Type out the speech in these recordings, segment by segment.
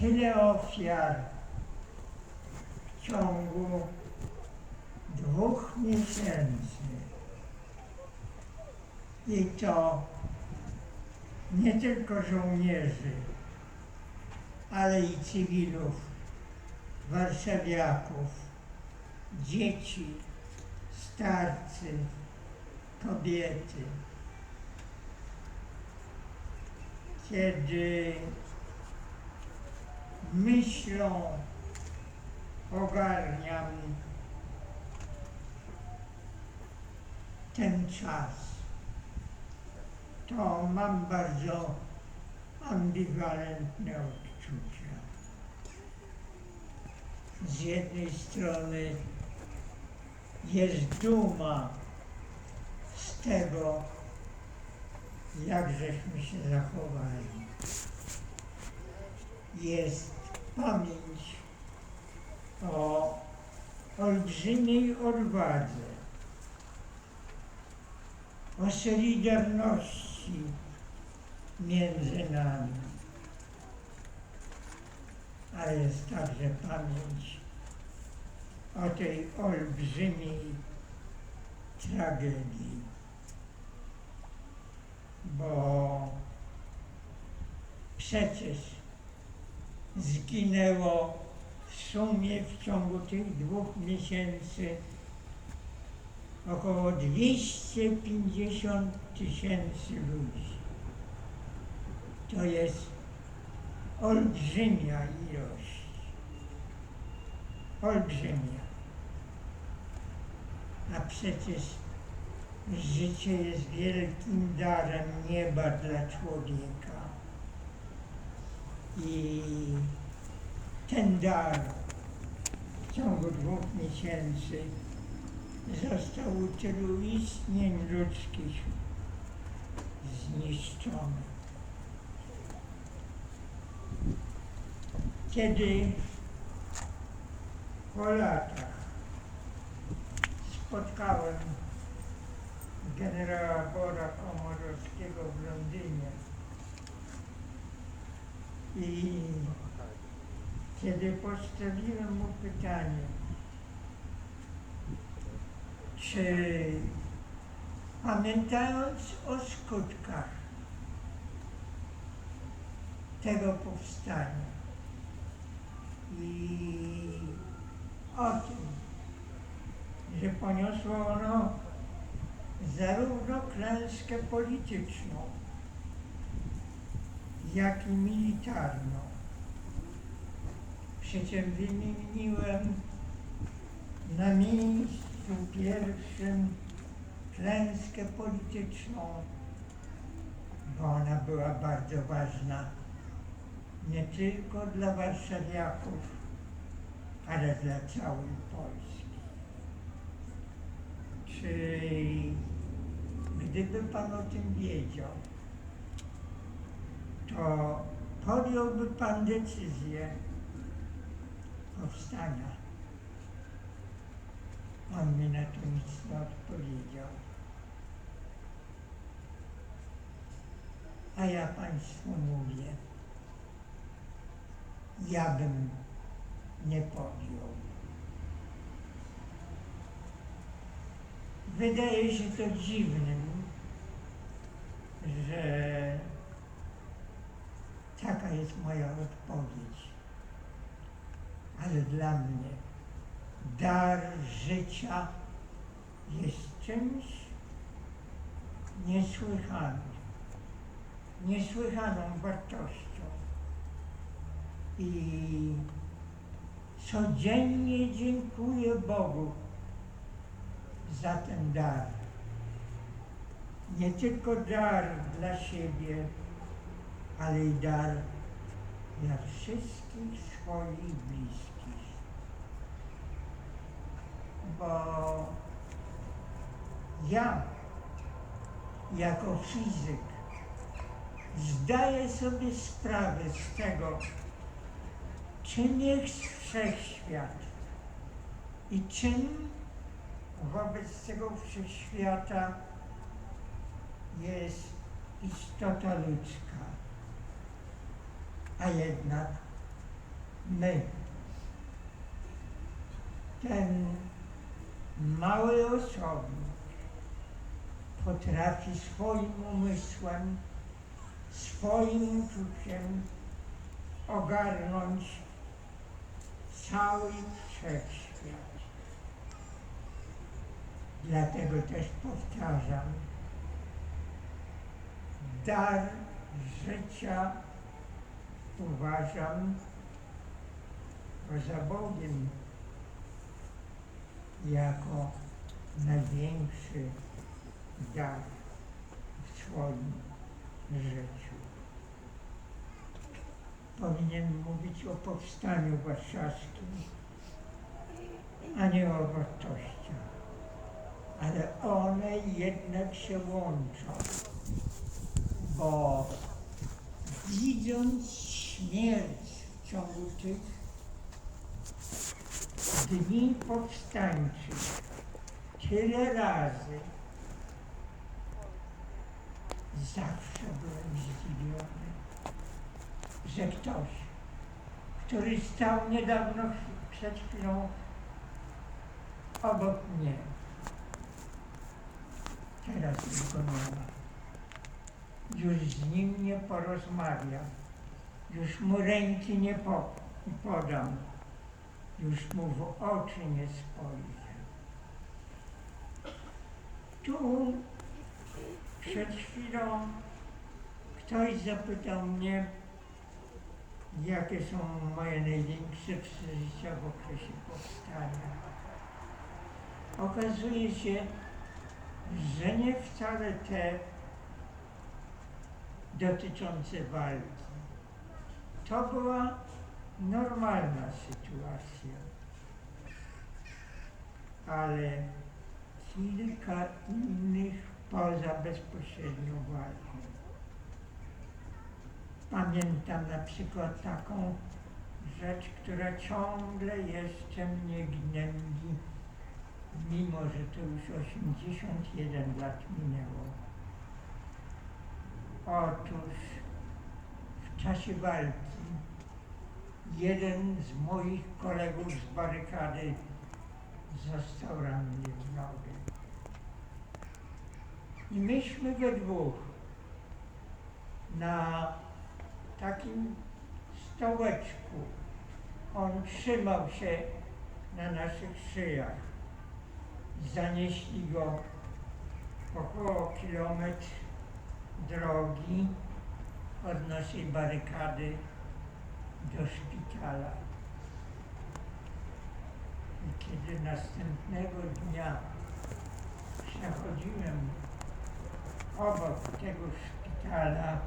Tyle ofiar w ciągu dwóch miesięcy. I to nie tylko żołnierzy, ale i cywilów, warszawiaków, dzieci, starcy, kobiety. Kiedy myślą ogarniam ten czas, to mam bardzo ambiwalentne odczucia. Z jednej strony jest duma z tego, jak żeśmy się zachowali. Jest pamięć o olbrzymiej odwadze, o solidarności między nami. A jest także pamięć o tej olbrzymiej tragedii, bo przecież zginęło w sumie w ciągu tych dwóch miesięcy około 250 tysięcy ludzi. To jest olbrzymia ilość. Olbrzymia. A przecież życie jest wielkim darem nieba dla człowieka. I ten dar w ciągu dwóch miesięcy został u tylu istnień ludzkich zniszczony. Kiedy po latach spotkałem generała Bora Komorowskiego w Londynie. I kiedy postawiłem mu pytanie, czy pamiętając o skutkach tego powstania i o tym, że poniosło ono zarówno klęskę polityczną, jak i militarną. Przy czym wymieniłem na miejscu pierwszym klęskę polityczną, bo ona była bardzo ważna nie tylko dla warszawiaków, ale dla całej Polski. Czy gdyby Pan o tym wiedział, to podjąłby Pan decyzję powstania? On mi na to nic nie odpowiedział. A ja Państwu mówię, ja bym nie podjął. Wydaje się to dziwnym, że taka jest moja odpowiedź. Ale dla mnie dar życia jest czymś niesłychanym, niesłychaną wartością. I codziennie dziękuję Bogu za ten dar. Nie tylko dar dla siebie, ale i dar dla wszystkich swoich bliskich. Bo ja jako fizyk zdaję sobie sprawę z tego, czym jest wszechświat i czym wobec tego wszechświata jest istota ludzka. A jednak my, ten mały osobnik, potrafi swoim umysłem, swoim uczuciem ogarnąć cały wszechświat. Dlatego też powtarzam, dar życia uważam poza Bogiem jako największy dar w swoim życiu. Powinien mówić o powstaniu warszawskim, a nie o wartościach. Ale one jednak się łączą, bo widząc śmierć w ciągu tych dni powstańczych tyle razy, zawsze byłem zdziwiony, że ktoś, który stał niedawno przed chwilą obok mnie, teraz już z nim nie porozmawiam, już mu ręki nie po, podam, już mu w oczy nie spojrzę. Tu przed chwilą ktoś zapytał mnie, jakie są moje największe przeżycia w okresie powstania. Okazuje się, że nie wcale te dotyczące walki. To była normalna sytuacja, ale kilka innych poza bezpośrednią walką. Pamiętam na przykład taką rzecz, która ciągle jeszcze mnie gnębi, mimo że to już 81 lat minęło. Otóż w czasie walki jeden z moich kolegów z barykady został ranny w nogę. I myśmy we dwóch na takim stołeczku, on trzymał się na naszych szyjach. Zanieśli go około kilometr drogi od naszej barykady do szpitala. I kiedy następnego dnia przechodziłem obok tego szpitala,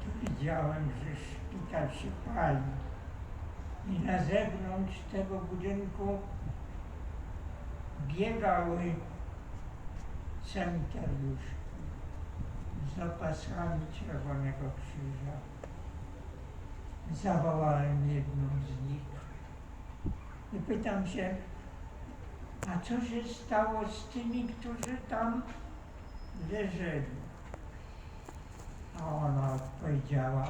to widziałem, że szpital się pali. I na zewnątrz tego budynku biegały sanitariuszki z opasami Czerwonego Krzyża. Zawołałem jedną z nich i pytam się, a co się stało z tymi, którzy tam leżeli? A ona odpowiedziała,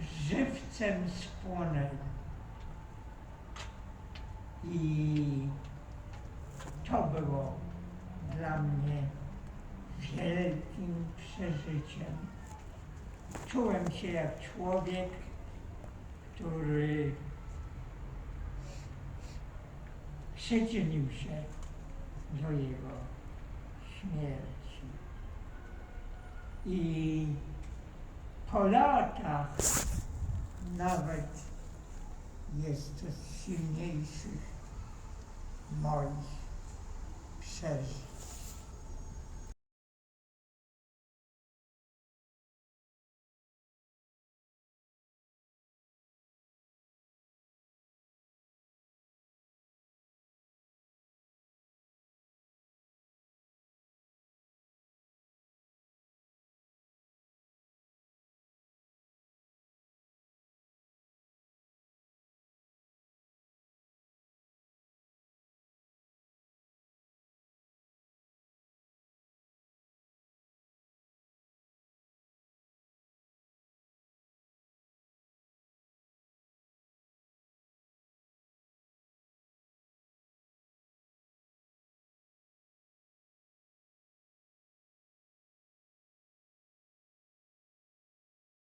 żywcem spłonęli. I to było dla mnie wielkim przeżyciem. Czułem się jak człowiek, który przyczynił się do jego śmierci. I po latach nawet jest to z silniejszych moich شريف.